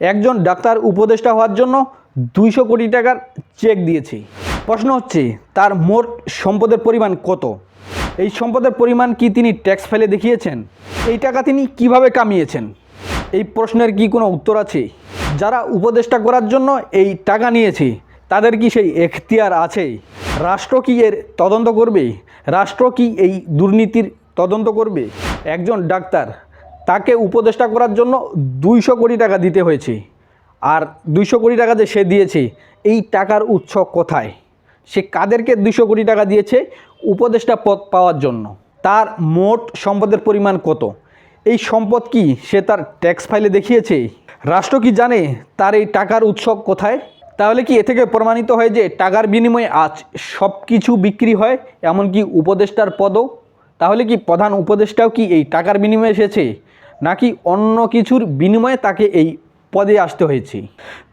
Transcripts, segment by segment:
একজন ডাক্তার উপদেষ্টা হওয়ার জন্য দুইশো কোটি টাকার চেক দিয়েছে। প্রশ্ন হচ্ছে, তার মোট সম্পদের পরিমাণ কত? এই সম্পদের পরিমাণ কি তিনি ট্যাক্স ফেলে দেখিয়েছেন? এই টাকা তিনি কীভাবে কামিয়েছেন? এই প্রশ্নের কি কোনো উত্তর আছে? যারা উপদেষ্টা করার জন্য এই টাকা নিয়েছে, তাদের কি সেই এখতিয়ার আছে? রাষ্ট্র কি এর তদন্ত করবে? রাষ্ট্র কি এই দুর্নীতির তদন্ত করবে? একজন ডাক্তার তাকে উপদেষ্টা করার জন্য দুইশো কোটি টাকা দিতে হয়েছে। আর দুইশো কোটি টাকা যে সে দিয়েছে, এই টাকার উৎস কোথায়? সে কাদেরকে দুইশো কোটি টাকা দিয়েছে উপদেষ্টা পদ পাওয়ার জন্য? তার মোট সম্পদের পরিমাণ কত? এই সম্পদ কি সে তার ট্যাক্স ফাইলে দেখিয়েছে? রাষ্ট্র কি জানে তার এই টাকার উৎস কোথায়? তাহলে কি এ থেকে প্রমাণিত হয় যে টাকার বিনিময়ে আজ সব কিছু বিক্রি হয় এমনকি উপদেষ্টার পদও? তাহলে কি প্রধান উপদেষ্টাও কি এই টাকার বিনিময়ে এসেছে? নাকি অন্য কিছুর বিনিময়ে তাকে এই পদে আসতে হয়েছে?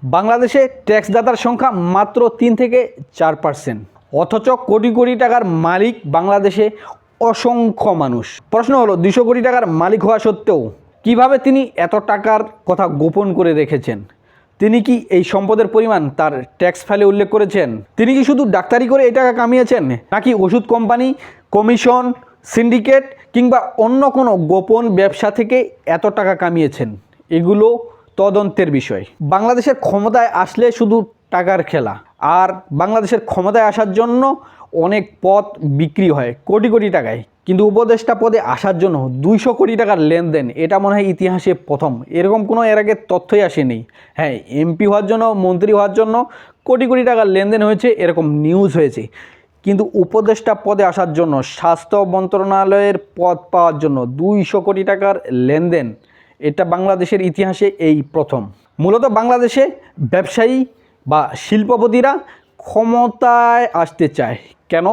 বাংলাদেশে ট্যাক্সদাতার সংখ্যা মাত্র তিন থেকে চার পার্সেন্ট অথচ কোটি কোটি টাকার মালিক বাংলাদেশে অসংখ্য মানুষ। প্রশ্ন হলো, দুশো কোটি টাকার মালিক হওয়া সত্ত্বেও কীভাবে তিনি এত টাকার কথা গোপন করে রেখেছেন? তিনি কি এই সম্পদের পরিমাণ তার ট্যাক্স ফাইলে উল্লেখ করেছেন? তিনি কি শুধু ডাক্তারি করে এই টাকা কামিয়েছেন? নাকি ওষুধ কোম্পানি, কমিশন, সিন্ডিকেট কিংবা অন্য কোনো গোপন ব্যবসা থেকে এত টাকা কামিয়েছেন, এগুলো তদন্তের বিষয়। বাংলাদেশের ক্ষমতায় আসলে শুধু টাকার খেলা, আর বাংলাদেশের ক্ষমতায় আসার জন্য অনেক পদ বিক্রি হয় কোটি কোটি টাকায়। কিন্তু উপদেষ্টা পদে আসার জন্য দুইশো কোটি টাকার লেনদেন, এটা মনে হয় ইতিহাসে প্রথম। এরকম কোনো এর আগে তথ্যই আসেনি। হ্যাঁ এমপি হওয়ার জন্য, মন্ত্রী হওয়ার জন্য কোটি কোটি টাকার লেনদেন হয়েছে, এরকম নিউজ হয়েছে। কিন্তু উপদেষ্টা পদে আসার জন্য স্বাস্থ্য মন্ত্রণালয়ের পদ পাওয়ার জন্য দুইশো কোটি টাকার লেনদেন। এটা বাংলাদেশের ইতিহাসে এই প্রথম। মূলত বাংলাদেশে ব্যবসায়ী বা শিল্পপতিরা ক্ষমতায় আসতে চায়। কেন?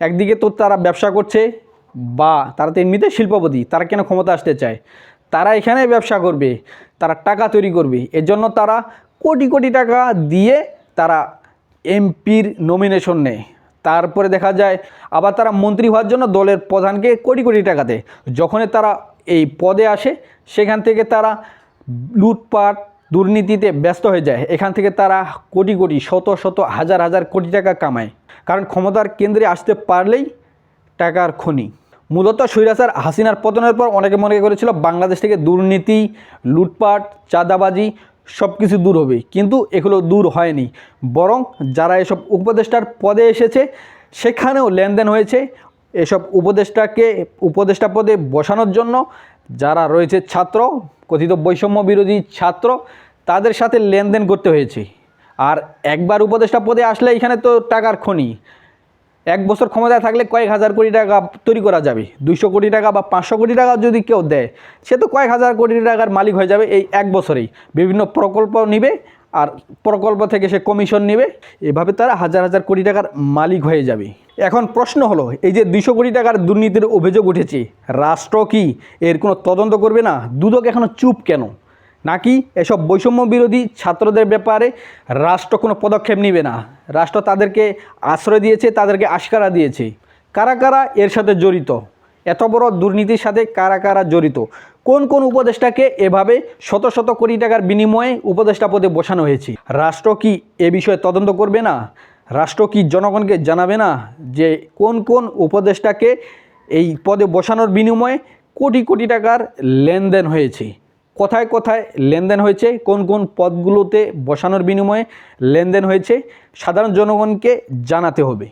একদিকে তো তারা ব্যবসা করছে বা তারা তো এমনিতে শিল্পপতি, তারা কেন ক্ষমতা আসতে চায়? তারা এখানে ব্যবসা করবে, তারা টাকা তৈরি করবে। এজন্য তারা কোটি কোটি টাকা দিয়ে তারা এমপির নমিনেশন নেয়। তারপরে দেখা যায় আবার তারা মন্ত্রী হওয়ার জন্য দলের প্রধানকে কোটি কোটি টাকা দেয় যখনই তারা এই পদে আসে, সেখান থেকে তারা লুটপাট, দুর্নীতিতে ব্যস্ত হয়ে যায়। এখান থেকে তারা কোটি কোটি, শত শত, হাজার হাজার কোটি টাকা কামায়। কারণ ক্ষমতার কেন্দ্রে আসতে পারলেই টাকার খনি। মূলত স্বৈরাচার হাসিনার পতনের পর অনেকে মনে করেছিল বাংলাদেশ থেকে দুর্নীতি, লুটপাট, চাঁদাবাজি সব কিছু দূর হবে। কিন্তু এগুলো দূর হয়নি। বরং যারা এসব উপদেষ্টার পদে এসেছে, সেখানেও লেনদেন হয়েছে। এসব উপদেষ্টাকে, উপদেষ্টা পদে বসানোর জন্য যারা রয়েছে ছাত্র, কথিত বৈষম্য বিরোধী ছাত্র, তাদের সাথে লেনদেন করতে হয়েছে। আর একবার উপদেষ্টা পদে আসলে এখানে তো টাকার খনি। এক বছর ক্ষমতায় থাকলে কয়েক হাজার কোটি টাকা তৈরি করা যাবে। দুইশো কোটি টাকা বা পাঁচশো কোটি টাকা যদি কেউ দেয়, সে তো কয়েক হাজার কোটি টাকার মালিক হয়ে যাবে এই এক বছরেই। বিভিন্ন প্রকল্প নিবে আর প্রকল্প থেকে সে কমিশন নেবে। এভাবে তারা হাজার হাজার কোটি টাকার মালিক হয়ে যাবে। এখন প্রশ্ন হলো, এই যে দুইশো কোটি টাকার দুর্নীতির অভিযোগ উঠেছে, রাষ্ট্র কি এর কোনো তদন্ত করবে না? দুদক এখনও চুপ কেন? নাকি এসব বৈষম্য বিরোধী ছাত্রদের ব্যাপারে রাষ্ট্র কোনো পদক্ষেপ নেবে না? রাষ্ট্র তাদেরকে আশ্রয় দিয়েছে, তাদেরকে আশকারা দিয়েছে। কারা কারা এর সাথে জড়িত? এত বড় দুর্নীতির সাথে কারা কারা জড়িত? কোন কোন উপদেষ্টাকে এভাবে শত শত কোটি টাকার বিনিময়ে উপদেষ্টা পদে বসানো হয়েছে? রাষ্ট্র কি এ বিষয়ে তদন্ত করবে না? রাষ্ট্র কি জনগণকে জানাবে না যে কোন কোন উপদেষ্টাকে এই পদে বসানোর বিনিময়ে কোটি কোটি টাকার লেনদেন হয়েছে? কোথায় কোথায় লেনদেন হয়েছে, কোন কোন পদগুলোতে বসানোর বিনিময়ে লেনদেন হয়েছে, সাধারণ জনগণকে জানাতে হবে।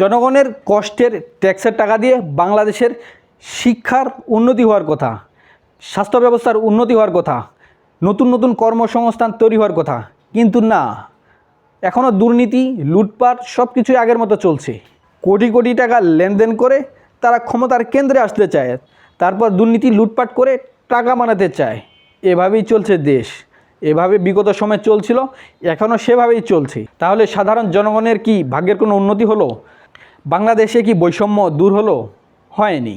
জনগণের কষ্টের ট্যাক্সের টাকা দিয়ে বাংলাদেশের শিক্ষার উন্নতি হওয়ার কথা, স্বাস্থ্য ব্যবস্থার উন্নতি হওয়ার কথা, নতুন নতুন কর্মসংস্থান তৈরি হওয়ার কথা, কিন্তু না এখনও দুর্নীতি, লুটপাট সব কিছুই আগের মতো চলছে। কোটি কোটি টাকা লেনদেন করে তারা ক্ষমতার কেন্দ্রে আসতে চায়, তারপর দুর্নীতি, লুটপাট করে টাকা বানাতে চায়। এভাবেই চলছে দেশ। এভাবে বিগত সময় চলছিল, এখনও সেভাবেই চলছে। তাহলে সাধারণ জনগণের কি ভাগ্যের কোনো উন্নতি হলো? বাংলাদেশে কি বৈষম্য দূর হলো? হয়নি।